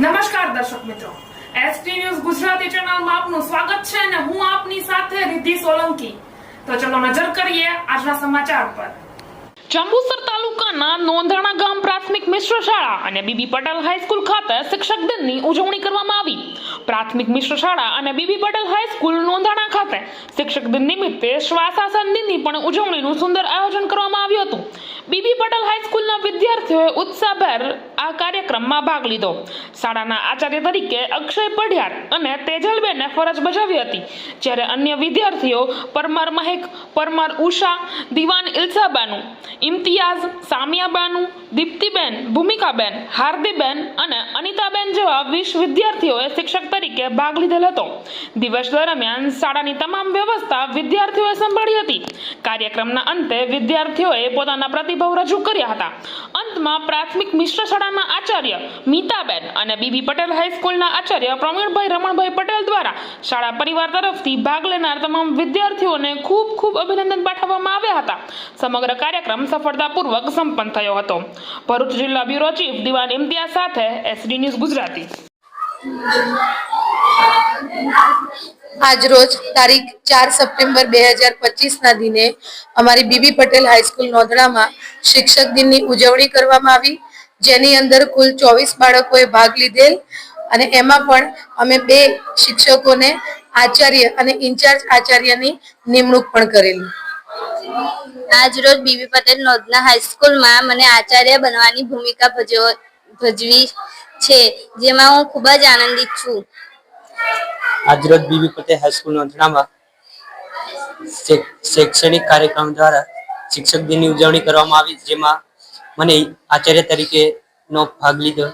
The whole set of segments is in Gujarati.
નમસ્કાર દર્શક મિત્રો. એસટી ન્યૂઝ ગુજરાતી ચેનલમાં આપનું સ્વાગત છે અને હું આપની સાથે રિદ્ધિ સોલંકી. તો ચલો નજર કરીએ આજના સમાચાર પર. જંબુસર તાલુકાના નોંધાણા ગામ પ્રાથમિક મિશ્ર શાળા અને બીબી પટેલ હાઈસ્કૂલ ખાતે શિક્ષક દિનની ઉજવણી કરવામાં આવી. પ્રાથમિક મિશ્ર શાળા અને બીબી પટેલ હાઈસ્કૂલ નોંધાણા ખાતે. શિક્ષક દિન નિમિત્તે શ્વાસાસન દિનની પણ ઉજવણીનું સુંદર આયોજન કરવામાં આવ્યું હતું. બીબી પટેલ હાઈસ્કૂલના વિદ્યાર્થીઓએ ઉત્સાહભેર આ કાર્યક્રમમાં ભાગ લીધો. શાળાના આચાર્ય તરીકે અક્ષય પઢિયાર અને તેજલબેને ફરજ બજાવી હતી. જ્યારે અન્ય વિદ્યાર્થીઓ પરમાર મહેક, પરમાર ઉષા, દિવાન ઇલ્સાબાનુ, ઇમ્તિયાઝ, સામિયાબાનુ, દીપ્તિબેન, ભૂમિકાબેન, હાર્દીબેન અને અનિતાબેન જેવા વીસ વિદ્યાર્થીઓએ શિક્ષક તરીકે ભાગ લીધેલ હતો. દિવસ દરમિયાન શાળાની તમામ વ્યવસ્થા વિદ્યાર્થીઓએ સંભાળી હતી. કાર્યક્રમના અંતે વિદ્યાર્થીઓએ પોતાના પ્રતિભાવ રજૂ કર્યા હતા. અંતમાં પ્રાથમિક મિશ્ર શાળાના આચાર્ય મીતાબેન અને બીબી પટેલ હાઈસ્કૂલના આચાર્ય પ્રવીણભાઈ રમણભાઈ પટેલ દ્વારા શાળા પરિવાર તરફથી ભાગ લેનાર તમામ વિદ્યાર્થીઓને ખૂબ ખૂબ અભિનંદન પાઠવવામાં આવ્યા હતા. સમગ્ર કાર્યક્રમ સફળતાપૂર્વક સંપન્ન થયો હતો. ભરૂચ જિલ્લા બ્યુરો ચીફ દિવાન ઇમ્તિયાઝ સાથે એસડી ન્યૂઝ ગુજરાતી. આજરોજ તારીખ ચાર સપ્ટેમ્બર બે હજાર પચીસના દિને અમારી બીબી પટેલ હાઈસ્કૂલ નોંધણામાં શિક્ષક દિનની ઉજવણી કરવામાં આવી, જેની અંદર કુલ ચોવીસ બાળકોએ ભાગ લીધેલ અને એમાં પણ અમે બે શિક્ષકોને આચાર્ય અને ઇન્ચાર્જ આચાર્યની નિમણૂક પણ કરેલી. આજ રોજ બીબી પટેલ નોંધના હાઈસ્કૂલમાં મને આચાર્ય બનવાની ભૂમિકા ભજવ ભજવી છે જેમાં હું ખૂબ જ આનંદિત છું. આજરોજ બીબી પટેલ હાઈસ્કૂલ નોંધણામાં શૈ- શૈક્ષણિક કાર્યક્રમ દ્વારા શિક્ષક દિનની ઉજવણી કરવામાં આવી જેમાં મને આચાર્ય તરીકે નો ભાગ લીધો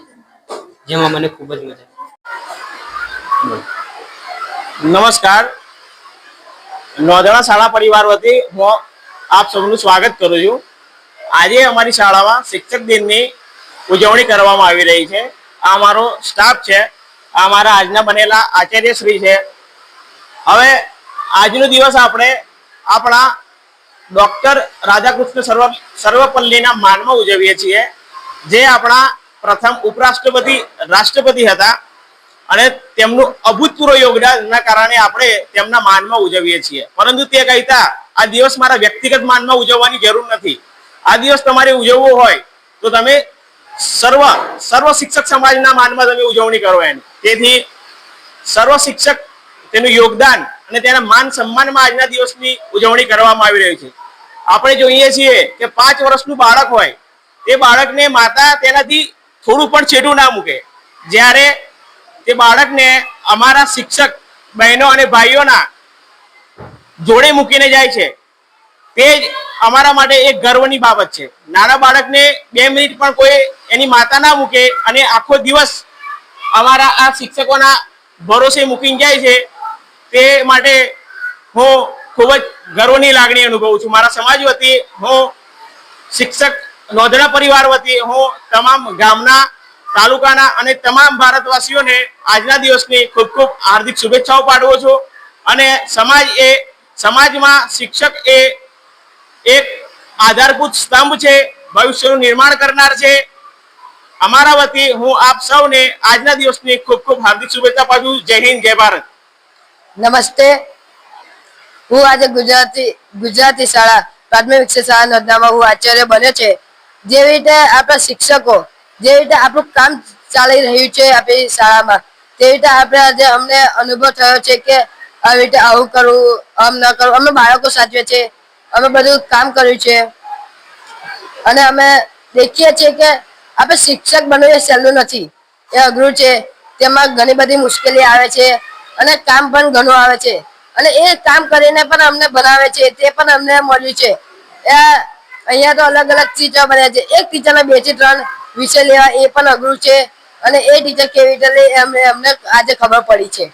જેમાં મને ખૂબ જ મજા આવી. નમસ્કાર. નોંધણા શાળા પરિવાર વતી હું આપ સૌનું સ્વાગત કરું છું. આજે અમારી શાળામાં શિક્ષક દિનની ઉજવણી કરવામાં આવી રહી છે. આ મારો સ્ટાફ છે. આ મારા આજના બનેલા આચાર્ય શ્રી છે. હવે આજનો દિવસ આપણે આપણા ડોક્ટર રાધાકૃષ્ણ સર્વ, સર્વપલ્લીના માનમાં ઉજવીએ છીએ. જે આપણા પ્રથમ ઉપરાષ્ટ્રપતિ, રાષ્ટ્રપતિ હતા અને તેમનું અભૂતપૂર્વ યોગદાનના કારણે આપણે તેમના માનમાં ઉજવીએ છીએ. પરંતુ તે કહેતા આ દિવસ મારા વ્યક્તિગત માનમાં ઉજવવાની જરૂર નથી. આ દિવસ તમારે ઉજવવો હોય તો તમે સર્વ સર્વ શિક્ષક સમાજના માનમાં તમે ઉજવણી કરો એની તેથી સર્વ શિક્ષક તેનું યોગદાન અને તેના માન સન્માનમાં આજના દિવસની ઉજવણી કરવામાં આવી રહી છે. આપણે જોઈએ છીએ કે પાંચ વર્ષનું બાળક હોય તે બાળકને માતા તેનાથી થોડું પણ છેટું ના મૂકે. જ્યારે તે બાળકને અમારા શિક્ષક બહેનો અને ભાઈઓના જોડે મૂકીને જાય છે, તે જ અમારા માટે એક ગર્વની બાબત છે. નાના બાળકને બે મિનિટ પણ કોઈ એની માતા ના મૂકે અને આખો દિવસ અમારા આ શિક્ષકોના ભરોસે મૂકીને જાય છે, તે માટે હું ખૂબ જ ગર્વની લાગણી અનુભવું છું. મારા સમાજ વતી હું શિક્ષક નોંધણા પરિવાર વતી હું તમામ ગામના, તાલુકાના અને તમામ ભારતવાસીઓને આજના દિવસની ખૂબ ખૂબ હાર્દિક શુભેચ્છાઓ પાઠવું છું અને સમાજ એ, સમાજમાં શિક્ષક એ એક આધારભૂત સ્તંભ છે, ભવિષ્યનું નિર્માણ કરનાર છે અમારા વતી હું આપ સૌને આજના દિવસની ખૂબ ખૂબ હાર્દિક શુભેચ્છા પાછું જય હિન્દ, જય ભારત. નમસ્તે. હું આજે ગુજરાતી ગુજરાતી શાળા પ્રાથમિક શાળા નોંધણામાં હું આચાર્ય બને છે. જેવી રીતે આપણા શિક્ષકો, જેવી રીતે આપણું કામ ચાલી રહ્યું છે આપણી શાળામાં, તેવી રીતે આપણે આજે અમને અનુભવ થયો છે કે આવી રીતે આવું કરવું, આમ ન કરવું, અમે બાળકો સાચવે છે, અમે બધું કામ કર્યું છે. અને અમે દેખીએ છીએ કે આપણે શિક્ષક બનવું એ સહેલું નથી. એ અઘરું છે. તેમાં ઘણી બધી મુશ્કેલી આવે છે અને કામ પણ ઘણું આવે છે. અને એ કામ કરીને પણ અમને ભણાવે છે. તે પણ અમને મળ્યું છે. એ અહીંયા તો અલગ અલગ ટીચર બન્યા છે. એક ટીચરને બેથી ત્રણ વિષય લેવા એ પણ અઘરું છે. અને એ ટીચર કેવી રીતે લે અમને અમને આજે ખબર પડી છે.